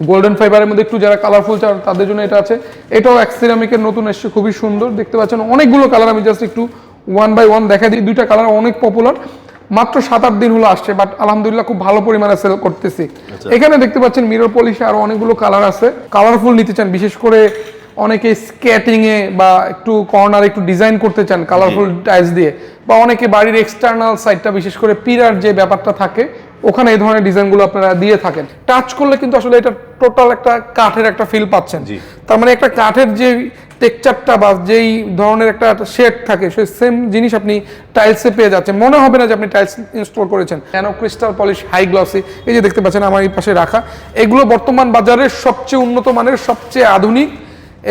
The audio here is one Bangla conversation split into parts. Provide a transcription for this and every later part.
গোল্ডেন ফাইবারের মধ্যে একটু যারা কালারফুল চান তাদের জন্য এটা আছে। এটাও অ্যাক্সিরামিকের নতুন এসছে খুবই সুন্দর। দেখতে পাচ্ছেন অনেকগুলো কালার আমি জাস্ট একটু ওয়ান বাই ওয়ান দেখা দিই। দুইটা কালার অনেক পপুলার মাত্র সাত আট দিন হলো আসছে বাট আলহামদুলিল্লাহ খুব ভালো পরিমাণে সেল করতেছি। এখানে দেখতে পাচ্ছেন মিরর পলিশে আরও অনেকগুলো কালার আছে। কালারফুল নিতে চান বিশেষ করে অনেকে স্কেটিংয়ে বা একটু কর্নার একটু ডিজাইন করতে চান কালারফুল টাইলস দিয়ে। বা অনেকে বাড়ির এক্সটার্নাল সাইডটা বিশেষ করে পিরার যে ব্যাপারটা থাকে ওখানে এই ধরনের ডিজাইনগুলো আপনারা দিয়ে থাকেন। টাচ করলে কিন্তু আসলে এটা টোটাল একটা কাঠের একটা ফিল পাচ্ছেন। তার মানে একটা কাঠের যে টেকচারটা বা যেই ধরনের একটা শেড থাকে সেই সেম জিনিস আপনি টাইলসে পেয়ে যাচ্ছেন। মনে হবে না যে আপনি টাইলস ইনস্টল করেছেন। Nano crystal polish high glossy এই যে দেখতে পাচ্ছেন আমার এই পাশে রাখা। এগুলো বর্তমান বাজারের সবচেয়ে উন্নত মানের সবচেয়ে আধুনিক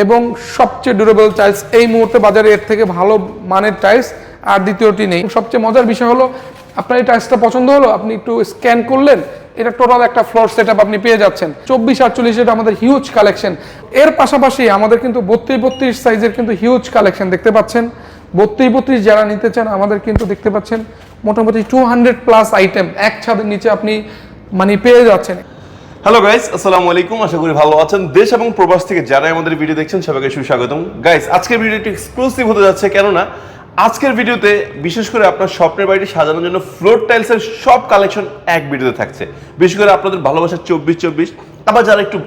এবং সবচেয়ে ডিউরেবল টাইলস এই মুহূর্তে বাজারে এর থেকে ভালো মানের টাইলস আর দ্বিতীয়টি নেই। সবচেয়ে মজার বিষয় হলো আপনার এই টাইলসটা পছন্দ হলো, আপনি একটু স্ক্যান করলেন, এটা টোটাল একটা ফ্লোর সেট আপনি পেয়ে যাচ্ছেন। চব্বিশ আটচল্লিশ এটা আমাদের হিউজ কালেকশন এর পাশাপাশি আমাদের কিন্তু বত্রিশ বত্রিশ সাইজের কিন্তু হিউজ কালেকশন দেখতে পাচ্ছেন। বত্রিশ বত্রিশ যারা নিতে চান, আমাদের কিন্তু দেখতে পাচ্ছেন, মোটামুটি টু হান্ড্রেড প্লাস আইটেম এক ছাদের নিচে আপনি মানে পেয়ে যাচ্ছেন। হ্যালো গাইস আসসালামু আলাইকুম, আশা করি ভালো আছেন। দেশ এবং প্রবাস থেকে যারা আমাদের ভিডিও দেখছেন, সবাইকে সুস্বাগতম। গাইস আজকের ভিডিওটি এক্সক্লুসিভ হতে যাচ্ছে কেননা আজকের ভিডিওতে বিশেষ করে আপনার স্বপ্নের বাড়িটি সাজানোর জন্য ফ্লোর টাইলসের সব কালেকশন এক ভিডিওতে থাকছে। বিশেষ করে আপনাদের ভালোবাসার চব্বিশ চব্বিশ। আবার যারা একটু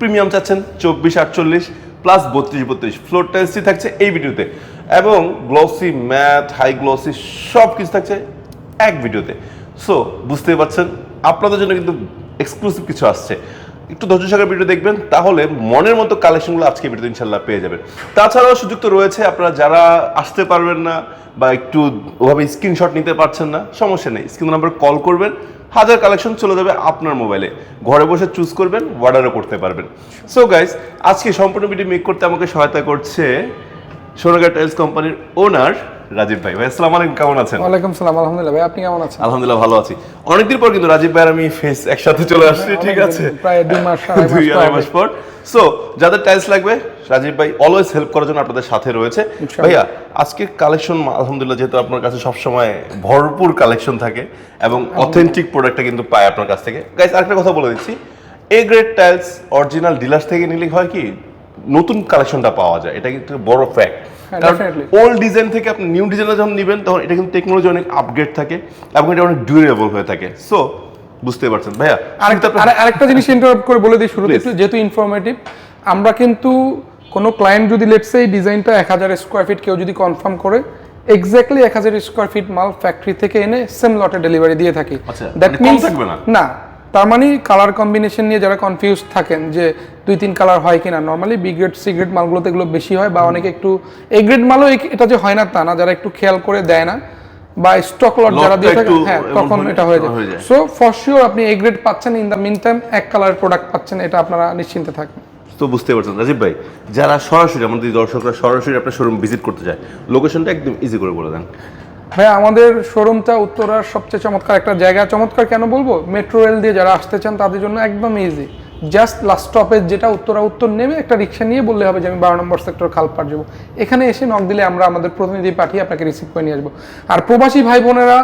প্রিমিয়াম চাচ্ছেন, চব্বিশ আটচল্লিশ প্লাস বত্রিশ বত্রিশ ফ্লোর টাইলসই থাকছে এই ভিডিওতে। এবং গ্লসি ম্যাথ হাই গ্লসি সব কিছু থাকছে এক ভিডিওতে। সো বুঝতেই পারছেন, আপনাদের জন্য কিন্তু এক্সক্লুসিভ কিছু আসছে। একটু ধৈর্য সহকারে ভিডিও দেখবেন, তাহলে মনের মতো কালেকশনগুলো আজকে ভিডিওতে ইনশাল্লাহ পেয়ে যাবেন। তাছাড়াও সুযোগ তো রয়েছে আপনারা যারা আসতে পারবেন না বা একটু ওভাবে স্ক্রিনশট নিতে পারছেন না, সমস্যা নেই। স্ক্রিন নাম্বার কল করবেন, হাজার কালেকশন চলে যাবে আপনার মোবাইলে ঘরে বসে চুজ করবেন অর্ডারও করতে পারবেন। সো গাইস আজকে সম্পূর্ণ ভিডিও মেক করতে আমাকে সহায়তা করছে সোনাগা টাইলস কোম্পানির ওনার রাজীব ভাই। ভাই আসসালামু আলাইকুম কেমন আছেন? ওয়ালাইকুম সালাম আলহামদুলিল্লাহ। ভাই আপনি কেমন আছেন? আলহামদুলিল্লাহ ভালো আছি। অনেকদিন পর কিন্তু রাজীব ভাই আর আমি ফেস একসাথে চলে আসছি ঠিক আছে? প্রায় দুই মাস দুই আড়াই মাস পর। সো যাদের টাইলস লাগবে রাজীব ভাই অলওয়েজ হেল্প করার জন্য আপনাদের সাথে রয়েছে। ভাইয়া আজকে কালেকশন আলহামদুলিল্লাহ যেহেতু আপনার কাছে সবসময় ভরপুর কালেকশন থাকে এবং অথেন্টিক প্রোডাক্টটা কিন্তু পায় আপনার কাছ থেকে। গাইস আরেকটা কথা বলে দিচ্ছি। A grade tiles original dealers থেকে নিলে হয় কি নতুন কালেকশনটা পাওয়া যায়। এটা কিন্তু বড় ফ্যাক্ট কারণ ওল্ড ডিজাইন থেকে আপনি নিউ যখন নেবেন তখন এটা কিন্তু টেকনোলজি অনেক আপগ্রেড থাকে এবং এটা অনেক ডিউরেবল হয়ে থাকে। সো বুঝতে পারছেন? ভাইয়া আরেকটা আরেকটা জিনিস ইন্টারাপ্ট করে বলে দিই শুরুতে. একটু যেহেতু ইনফরমেটিভ আমরা কিন্তু কোনো ক্লায়েন্ট যদি লেটসে এই ডিজাইনটা এক হাজার স্কোয়ার ফিট কেউ যদি কনফার্ম করে এক্স্যাক্টলি এক হাজার স্কোয়ার ফিট মাল ফ্যাক্টরি থেকে এনে সেম লটে ডেলিভারি দিয়ে থাকি। আচ্ছা, দ্যাট মানে মিনস না? তার মানে কালার কম্বিনেশন নিয়ে যারা কনফিউজ থাকেন যে দুই তিন কালার হয় কিনা normally B grade C grade মালগুলোতে এগুলো বেশি হয় বা অনেকে একটু এ গ্রেড মালও এটা যে হয় না তা না যারা একটু খেয়াল করে দেয় না বা স্টক লট যারা দিয়ে থাকে হ্যাঁ তখন এটা হয়ে যায়। যায়। সো ফর শিওর আপনি এ গ্রেড পাচ্ছেন ইন দ্য মিন টাইম এক কালারের প্রোডাক্ট পাচ্ছেন এটা আপনারা নিশ্চিন্তে থাকবেন। তো বুঝতে পারছেন রাজীব ভাই যারা সরাসরি আমাদের দর্শকরা সরাসরি আপনার শোরুম ভিজিট করতে চায় লোকেশনটা একদম ইজি করে বলে দেন। ভাই, আমাদের শোরুমটা উত্তরার সবচেয়ে চমৎকার একটা জায়গা। চমৎকার কেন বলব? মেট্রো রেল দিয়ে যারা আসতে চান, তাদের জন্য একদম ইজি জাস্ট লাস্ট স্টপেজ যেটা উত্তরা উত্তর নেমে একটা রিক্সা নিয়ে বললে হবে যে আমি বারো নম্বর সেক্টর খালপাট যাব। এখানে এসে নক দিলে আমরা আমাদের প্রতিনিধি পাঠিয়ে আপনাকে রিসিভ করে নিয়ে আসব। আর প্রবাসী ভাই বোনেরা,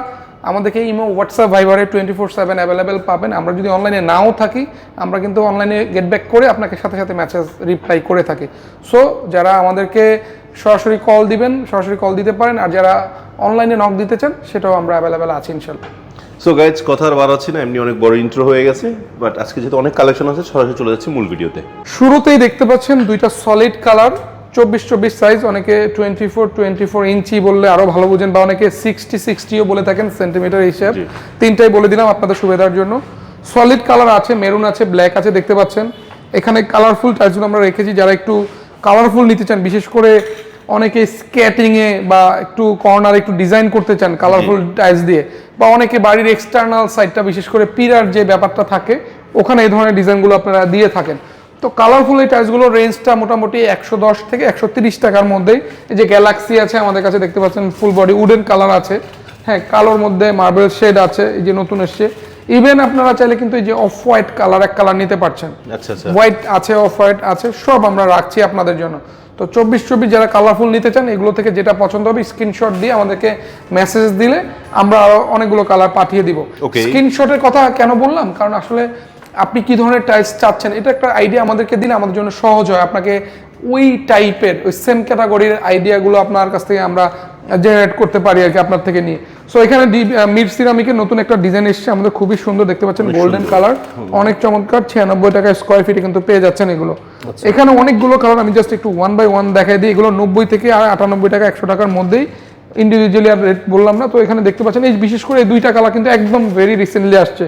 আমাদেরকে ইমো হোয়াটসঅ্যাপ ভাইবারে টোয়েন্টি ফোর সেভেন অ্যাভেলেবেল পাবেন। আমরা যদি অনলাইনে নাও থাকি, আমরা কিন্তু অনলাইনে গেট ব্যাক করে আপনাকে সাথে সাথে মেসেজ রিপ্লাই করে থাকি। সো যারা আমাদেরকে সরাসরি কল দিবেন সরাসরি কল দিতে পারেন আর যারা অনলাইনে নক দিতে চান সেটাও আমরা অ্যাভেলেবেল আছি ইনশাল্লাহ সো গাইজ কথা আর বাড়াচ্ছি না এমনি অনেক বড় ইন্ট্রো হয়ে গেছে বাট আজকে যেহেতু অনেক কালেকশন আছে সরাসরি চলে যাচ্ছে মূল ভিডিওতে শুরুতেই দেখতে পাচ্ছেন দুইটা সলিড কালার চব্বিশ চব্বিশ সাইজ অনেকে twenty four twenty four inch বললে আরও ভালো বুঝেন বা অনেকে সিক্সটি সিক্সটিও বলে থাকেন সেন্টিমিটার হিসাব। তিনটাই বলে দিলাম আপনাদের সুবিধার জন্য। সলিড কালার আছে মেরুন আছে ব্ল্যাক আছে দেখতে পাচ্ছেন। এখানে কালারফুল টাইলসগুলো আমরা রেখেছি যারা একটু কালারফুল নিতে চান বিশেষ করে অনেকে স্কেটিং এ বা একটু কর্নার একটু ডিজাইন করতে চান কালারফুল টাইলস দিয়ে বা অনেকে বাড়ির এক্সটার্নাল সাইডটা বিশেষ করে পিরার যে ব্যাপারটা থাকে ওখানে এই ধরনের ডিজাইনগুলো আপনারা দিয়ে থাকেন। তো কালারফুল এই টাইলসগুলোর রেঞ্জটা মোটামুটি একশো দশ থেকে একশো তিরিশ টাকার মধ্যেই এই যে গ্যালাক্সি আছে আমাদের কাছে দেখতে পাচ্ছেন ফুল বডি উডেন কালার আছে। হ্যাঁ কালোর মধ্যে মার্বেল শেড আছে এই যে নতুন এসছে। ইভেন আপনারা চাইলে কিন্তু এই যে অফ হোয়াইট কালার এক কালার নিতে পারছেন। আচ্ছা আচ্ছা। হোয়াইট আছে অফ হোয়াইট আছে সব আমরা রাখছি আপনাদের জন্য। তো চব্বিশ চব্বিশ যারা কালারফুল নিতে চান এগুলো থেকে যেটা পছন্দ হবে স্ক্রিনশট দিয়ে আমাদেরকে মেসেজ দিলে আমরা আরও অনেকগুলো কালার পাঠিয়ে দিব. স্ক্রিনশটের কথা কেন বললাম? কারণ আসলে আপনি কি ধরনের টাইলস চাচ্ছেন এটা একটা আইডিয়া আমাদেরকে দিলে আমাদের জন্য সহজ হয়। আপনাকে ওই টাইপের ওই সেম ক্যাটাগরির আইডিয়াগুলো আপনার কাছ থেকে আমরা জেনারেট করতে পারি আর কি আপনার থেকে নিয়ে। সো এখানে মিড সিরামিকের নতুন একটা ডিজাইন এসেছে আমাদের খুবই সুন্দর দেখতে পাচ্ছেন গোল্ডেন কালার অনেক চমৎকার ছিয়ানব্বই টাকা স্কোয়ার ফিটে কিন্তু পেয়ে যাচ্ছেন এগুলো। এখানে অনেকগুলো কালার আমি জাস্ট একটু ওয়ান বাই ওয়ান দেখাই দিই এগুলো নব্বই থেকে আর আটানব্বই টাকা একশো টাকার মধ্যেই ইন্ডিভিজুয়ালি আর রেট বললাম না তো এখানে দেখতে পাচ্ছেন এই বিশেষ করে এই দুইটা কালার কিন্তু একদম ভেরি রিসেন্টলি আসছে.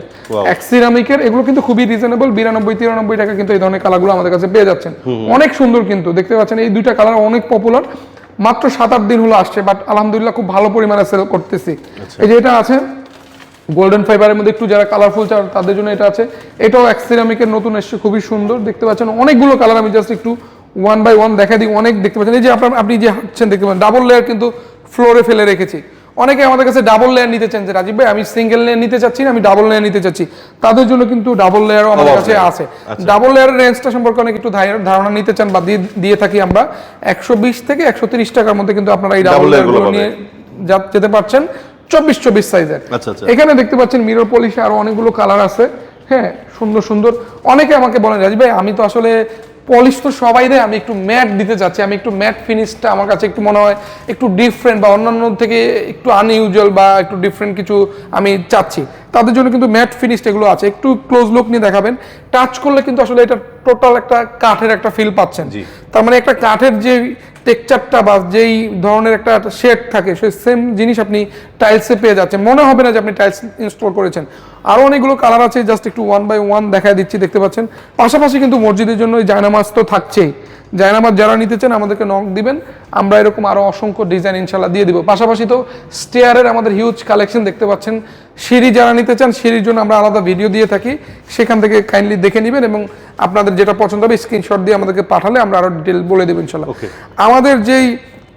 এক সিরামিকের এগুলো কিন্তু খুবই রিজনেবল বিরানব্বই তিরানব্বই টাকা কিন্তু এই ধরনের কালারগুলো আমাদের কাছে পেয়ে যাচ্ছেন। অনেক সুন্দর কিন্তু দেখতে পাচ্ছেন এই দুইটা কালার অনেক পপুলার মাত্র সাত আট দিন হলো আসছে বাট আলহামদুলিল্লাহ খুব ভালো পরিমাণে সেল করতেছি। এই যে এটা আছে গোল্ডেন ফাইবারের মধ্যে একটু যারা কালারফুল চান তাদের জন্য এটা আছে। এটাও এক সিরামিকের নতুন এসছে খুবই সুন্দর। দেখতে পাচ্ছেন অনেকগুলো কালার আমি জাস্ট একটু ওয়ান বাই ওয়ান দেখা দিই অনেক দেখতে পাচ্ছেন। এই যে আপনার আপনি যে হাঁটছেন দেখতে পাচ্ছেন ডাবল লেয়ার কিন্তু ফ্লোরে ফেলে রেখেছি। অনেকে আমাদের কাছে ডাবল লেয়ার নিতে চান যে রাজীব ভাই আমি সিঙ্গেল লেয়ার নিতে চাচ্ছি না আমি ডাবল লেয়ার নিতে চাচ্ছি। তাদের জন্য কিন্তু ডাবল লেয়ারও আমাদের কাছে আছে। ডাবল লেয়ারের রেঞ্জটা সম্পর্কে অনেক একটু ধারণা নিতে চান বা দিয়ে থাকি আমরা। একশো বিশ থেকে একশো তিরিশ টাকার মধ্যে কিন্তু আপনারা এই ডাবল লেয়ারগুলো নিয়ে যা- যেতে পারছেন। চব্বিশ চব্বিশ সাইজের। এখানে দেখতে পাচ্ছেন মিরর পলিশে আরও অনেকগুলো কালার আছে। হ্যাঁ সুন্দর সুন্দর। অনেকে আমাকে বলেন রাজ ভাই আমি তো আসলে পলিশ তো সবাই দেয় আমি একটু ম্যাট দিতে চাচ্ছি আমি একটু ম্যাট ফিনিশটা আমার কাছে একটু মনে হয় একটু ডিফারেন্ট বা অন্যান্য থেকে একটু আনইউজুয়াল বা একটু ডিফারেন্ট কিছু আমি চাচ্ছি। তাদের জন্য কিন্তু ম্যাট ফিনিশ এগুলো আছে একটু ক্লোজ লুক নিয়ে দেখাবেন। টাচ করলে কিন্তু আসলে এটা টোটাল একটা কাঠের একটা ফিল পাচ্ছেন। তার মানে একটা কাঠের যে টেক্সচারটা বা যেই ধরনের একটা শেড থাকে, সেই সেম জিনিস আপনি টাইলসে পেয়ে যাচ্ছেন। মনে হবে না যে আপনি টাইলস ইনস্টল করেছেন। আরও অনেকগুলো কালার আছে জাস্ট একটু ওয়ান বাই ওয়ান দেখা দিচ্ছি, দেখতে পাচ্ছেন। পাশাপাশি কিন্তু মসজিদের জন্য জায়নামাজ তো থাকছেই। জায়নামাজ যারা নিতে চান আমাদেরকে নক দিবেন। আমরা এরকম আরও অসংখ্য ডিজাইন ইনশাল্লাহ দিয়ে দিব। পাশাপাশি তো স্টেয়ারের আমাদের হিউজ কালেকশন দেখতে পাচ্ছেন। সিঁড়ি যারা নিতে চান সিঁড়ির জন্য আমরা আলাদা ভিডিও দিয়ে থাকি। সেখান থেকে কাইন্ডলি দেখে নেবেন এবং আপনাদের যেটা পছন্দ হবে স্ক্রিনশট দিয়ে আমাদেরকে পাঠালে আমরা আরও ডিটেল বলে দেবো ইনশাল্লাহ আমাদের যেই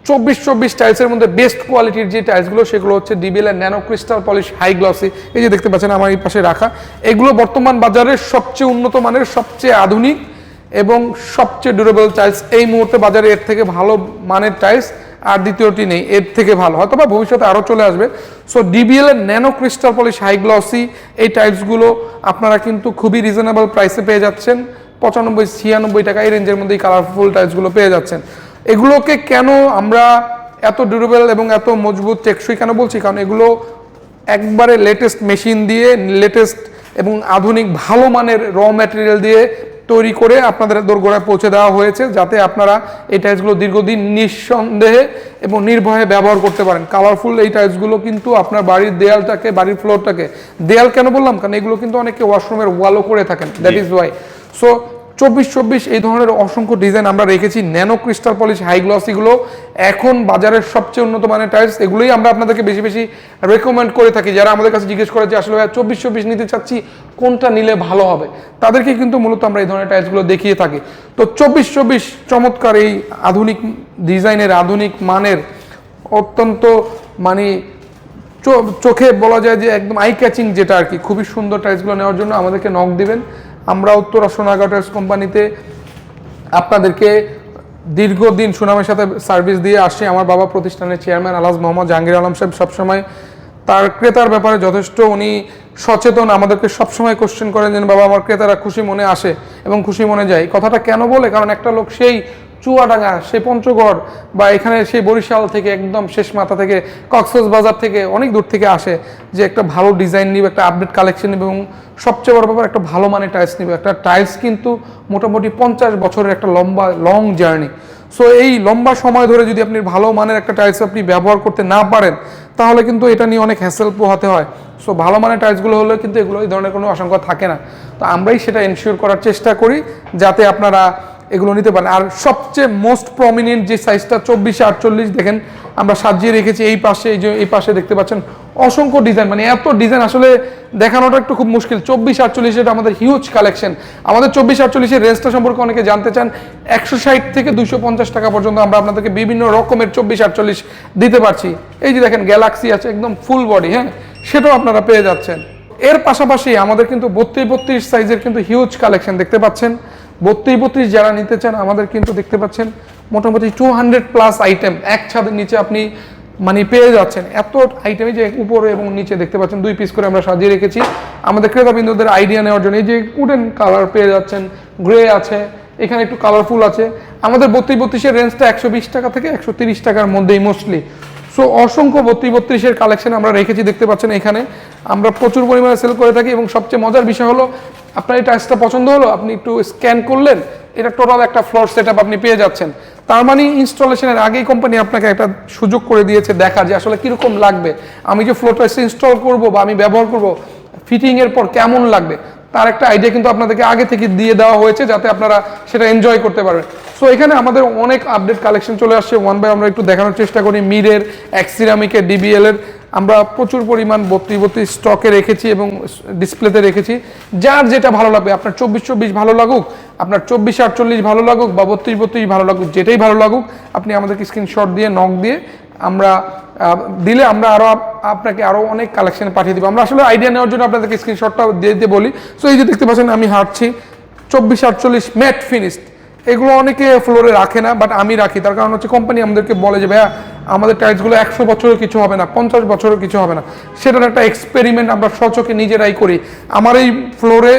চব্বিশ চব্বিশ টাইলসের মধ্যে বেস্ট কোয়ালিটির যে টাইলসগুলো সেগুলো হচ্ছে ডিবিএল এর nano crystal polish high glossy এই যে দেখতে পাচ্ছেন আমার এই পাশে রাখা। এগুলো বর্তমান বাজারের সবচেয়ে উন্নত মানের সবচেয়ে আধুনিক এবং সবচেয়ে ডিউরেবল টাইলস এই মুহূর্তে বাজারে এর থেকে ভালো মানের টাইলস আর দ্বিতীয়টি নেই, এর থেকে ভালো। হয়তো বা ভবিষ্যতে আরও চলে আসবে। সো ডিবিএল এর nano crystal polish high glossy এই টাইলসগুলো আপনারা কিন্তু খুবই রিজনেবল প্রাইসে পেয়ে যাচ্ছেন। পঁচানব্বই, ছিয়ানব্বই টাকা এই রেঞ্জের মধ্যেই কালারফুল টাইলসগুলো পেয়ে যাচ্ছেন। এগুলোকে কেন আমরা এত ডিউরেবল এবং এত মজবুত টেকসই কেন বলছি? কারণ এগুলো একবারে লেটেস্ট মেশিন দিয়ে লেটেস্ট এবং আধুনিক ভালো মানের র ম্যাটেরিয়াল দিয়ে তৈরি করে আপনাদের দোরগোড়ায় পৌঁছে দেওয়া হয়েছে যাতে আপনারা এই টাইলসগুলো দীর্ঘদিন নিঃসন্দেহে এবং নির্ভয়ে ব্যবহার করতে পারেন। কালারফুল এই টাইলসগুলো কিন্তু আপনার বাড়ির দেয়ালটাকে বাড়ির ফ্লোরটাকে দেয়াল কেন বললাম? কারণ এগুলো কিন্তু অনেকে ওয়াশরুমের ওয়ালও করে থাকেন দ্যাট ইজ ওয়াই সো চব্বিশ চব্বিশ এই ধরনের অসংখ্য ডিজাইন আমরা রেখেছি। ন্যানো ক্রিস্টাল পলিশ হাই গ্লসিগুলো এখন বাজারের সবচেয়ে উন্নত মানের টাইলস এগুলোই আমরা আপনাদেরকে বেশি বেশি রেকমেন্ড করে থাকি। যারা আমাদের কাছে জিজ্ঞেস করে যে, আসলে চব্বিশ চব্বিশ নিতে চাচ্ছি, কোনটা নিলে ভালো হবে? তাদেরকে কিন্তু মূলত আমরা এই ধরনের টাইলসগুলো দেখিয়ে থাকি। তো চব্বিশ চব্বিশ চমৎকার এই আধুনিক ডিজাইনের, আধুনিক মানের অত্যন্ত মানে চোখে বলা যায় যে একদম আই ক্যাচিং যেটা আর কি। খুবই সুন্দর টাইলসগুলো নেওয়ার জন্য আমাদেরকে নখ দিবেন। আমরা উত্তরা সোনাগাটার্স কোম্পানিতে আপনাদেরকে দীর্ঘদিন সুনামের সাথে সার্ভিস দিয়ে আসি আমার বাবা প্রতিষ্ঠানের চেয়ারম্যান আলাজ মোহাম্মদ জাহাঙ্গীর আলম সাহেব সবসময় তার ক্রেতার ব্যাপারে যথেষ্ট উনি সচেতন, আমাদেরকে সবসময় কোশ্চেন করেন যেন বাবা, আমার ক্রেতারা খুশি মনে আসে এবং খুশি মনে যায়। কথাটা কেন বলে? কারণ একটা লোক সেই চুয়াডাঙ্গা, সে পঞ্চগড় বা এখানে সেই বরিশাল থেকে একদম শেষ মাথা থেকে বাজার থেকে অনেক দূর থেকে আসে যে একটা ভালো ডিজাইন নিবে, একটা আপডেট কালেকশন নিবে এবং সবচেয়ে বড় ব্যাপার একটা ভালো মানের টাইলস নিবে। একটা টাইলস কিন্তু মোটামুটি পঞ্চাশ বছরের একটা লম্বা লং জার্নি সো এই লম্বা সময় ধরে যদি আপনি ভালো মানের একটা টাইলস আপনি ব্যবহার করতে না পারেন, তাহলে কিন্তু এটা নিয়ে অনেক হ্যাসেল পোহাতে হয়। সো ভালো মানের টাইলসগুলো হলে কিন্তু এগুলো এই ধরনের কোনো আশঙ্কা থাকে না। তো আমরাই সেটা এনশিওর করার চেষ্টা করি যাতে আপনারা এগুলো নিতে পারেন। আর সবচেয়ে মোস্ট প্রমিনেন্ট যে সাইজটা চব্বিশে, আটচল্লিশ, দেখেন আমরা সাজিয়ে রেখেছি এই পাশে, এই যে, এই পাশে দেখতে পাচ্ছেন অসংখ্য ডিজাইন মানে এত ডিজাইন আসলে দেখানোটা একটু খুব মুশকিল। চব্বিশ, আটচল্লিশ এটা আমাদের হিউজ কালেকশন আমাদের চব্বিশ আটচল্লিশের রেঞ্জটা সম্পর্কে অনেকে জানতে চান, একশো ষাট থেকে দুশো পঞ্চাশ টাকা পর্যন্ত আমরা আপনাদেরকে বিভিন্ন রকমের চব্বিশ, আটচল্লিশ দিতে পারছি। এই যে দেখেন গ্যালাক্সি আছে, একদম ফুল বডি হ্যাঁ? সেটাও আপনারা পেয়ে যাচ্ছেন। এর পাশাপাশি আমাদের কিন্তু বত্রিশ বত্রিশ সাইজের কিন্তু হিউজ কালেকশন দেখতে পাচ্ছেন। বত্রিশ বত্রিশ যারা নিতে চান, আমাদের কিন্তু দেখতে পাচ্ছেন মোটামুটি টু হান্ড্রেড প্লাস আইটেম এক ছাদের নিচে আপনি মানে পেয়ে যাচ্ছেন। এত আইটেমে যে উপরে এবং নিচে দেখতে পাচ্ছেন, দুই পিস করে আমরা সাজিয়ে রেখেছি। আমাদের ক্রেতাবিন্দুদের আইডিয়া নেওয়ার জন্য এই যে উডেন কালার পেয়ে যাচ্ছেন গ্রে আছে, এখানে একটু কালারফুল আছে। আমাদের বত্রিশ বত্রিশের রেঞ্জটা একশো বিশ টাকা থেকে একশো টাকার মধ্যেই মোস্টলি সো অসংখ্য বত্রিশ বত্রিশের কালেকশন আমরা রেখেছি, দেখতে পাচ্ছেন এখানে। আমরা প্রচুর পরিমাণে সেল করে থাকি এবং সবচেয়ে মজার বিষয় হলো আপনার এই টাইলসটা পছন্দ হলো, আপনি একটু স্ক্যান করলেন, এটা টোটাল একটা ফ্লোর সেট আপনি পেয়ে যাচ্ছেন। তার মানে ইনস্টলেশনের আগেই কোম্পানি আপনাকে একটা সুযোগ করে দিয়েছে দেখা যে আসলে কীরকম লাগবে। আমি যে ফ্লোর টাইলস ইনস্টল করব বা আমি ব্যবহার করব ফিটিংয়ের পর কেমন লাগবে, তার একটা আইডিয়া কিন্তু আপনাদেরকে আগে থেকে দিয়ে দেওয়া হয়েছে যাতে আপনারা সেটা এনজয় করতে পারবেন। সো এখানে আমাদের অনেক আপডেট কালেকশন চলে আসছে। ওয়ান বাই আমরা একটু দেখানোর চেষ্টা করি। মিরের এক্সিরামিকের ডিবিএল এর। আমরা প্রচুর পরিমাণ বত্রিশ বত্রিশ স্টকে রেখেছি এবং ডিসপ্লেতে রেখেছি। যার যেটা ভালো লাগবে, আপনার চব্বিশ চব্বিশ ভালো লাগুক, আপনার চব্বিশ আটচল্লিশ ভালো লাগুক বা বত্রিশ বত্রিশ ভালো লাগুক, যেটাই ভালো লাগুক, আপনি আমাদেরকে স্ক্রিনশট দিয়ে নক দিয়ে আমরা দিলে আমরা আরও আপনাকে আরও অনেক কালেকশন পাঠিয়ে দিব। আমরা আসলে আইডিয়া নেওয়ার জন্য আপনাদেরকে স্ক্রিনশটটা দিয়ে দিতে বলি। সো এই যে দেখতে পাচ্ছেন, আমি হাঁটছি, চব্বিশ আটচল্লিশ ম্যাট ফিনিশড এগুলো অনেকে ফ্লোরে রাখে না বাট আমি রাখি। তার কারণ হচ্ছে কোম্পানি আমাদেরকে বলে যে, ভাইয়া আমাদের টাইলসগুলো একশো বছরের কিছু হবে না পঞ্চাশ বছরের কিছু হবে না। সেটার একটা এক্সপেরিমেন্ট আমরা সচকে নিজেরাই করি। আমার এই ফ্লোরে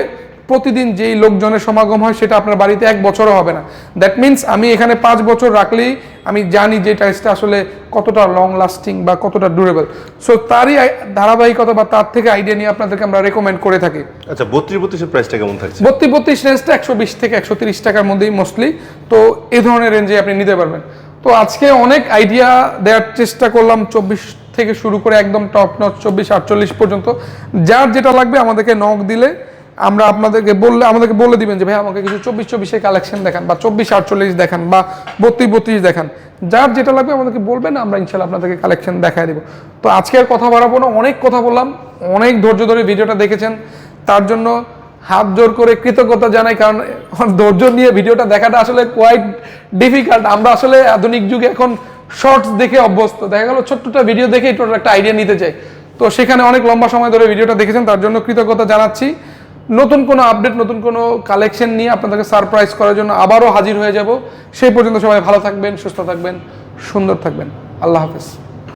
প্রতিদিন যেই লোকজনের সমাগম হয় সেটা আপনার বাড়িতে এক বছরও হবে না। দ্যাট মিন্স আমি এখানে পাঁচ বছর রাখলেই আমি জানি যে টাইলসটা আসলে কতটা লং লাস্টিং বা কতটা ডিউরেবল সো তারই ধারাবাহিকতা বা তার থেকে আইডিয়া নিয়ে আপনাদেরকে আমরা রেকমেন্ড করে থাকি। আচ্ছা বত্রিশ বত্রিশের প্রাইসটা কেমন থাকছে? বত্রিশ বত্রিশ রেঞ্জটা একশো বিশ থেকে একশো তিরিশ টাকার মধ্যেই মোস্টলি তো এই ধরনের রেঞ্জে আপনি নিতে পারবেন। তো আজকে অনেক আইডিয়া দেওয়ার চেষ্টা করলাম চব্বিশ থেকে শুরু করে একদম টপ নচ চব্বিশ আটচল্লিশ পর্যন্ত। যার যেটা লাগবে আমাদেরকে নখ দিলে আমরা আপনাদেরকে বললে, আমাদেরকে বলে দিবেন যে, ভাই, আমাকে কিছু চব্বিশ চব্বিশে কালেকশন দেখান বা চব্বিশ আটচল্লিশ দেখান বা বত্রিশ বত্রিশ দেখান। যার যেটা লাগবে আমাদেরকে বলবেন, আমরা ইনশাল্লাহ আপনাদেরকে কালেকশন দেখায় দেবো। তো আজকে আর কথা বাড়াবো না, অনেক কথা বললাম, অনেক ধৈর্য ধরে ভিডিওটা দেখেছেন। তার জন্য হাত জোর করে কৃতজ্ঞতা জানাই, কারণ ধৈর্য নিয়ে ভিডিওটা দেখাটা আসলে কোয়াইট ডিফিকাল্ট আমরা আসলে আধুনিক যুগে এখন শর্টস দেখে অভ্যস্ত। দেখা গেল ছোট্টটা ভিডিও দেখে টোটাল একটা আইডিয়া নিতে চাই। তো সেখানে অনেক লম্বা সময় ধরে ভিডিওটা দেখেছেন, তার জন্য কৃতজ্ঞতা জানাচ্ছি। নতুন কোনো আপডেট নতুন কোনো কালেকশন নিয়ে আপনাদেরকে সারপ্রাইজ করার জন্য আবারও হাজির হয়ে যাব। সেই পর্যন্ত সবাই ভালো থাকবেন, সুস্থ থাকবেন, সুন্দর থাকবেন। আল্লাহ হাফেজ।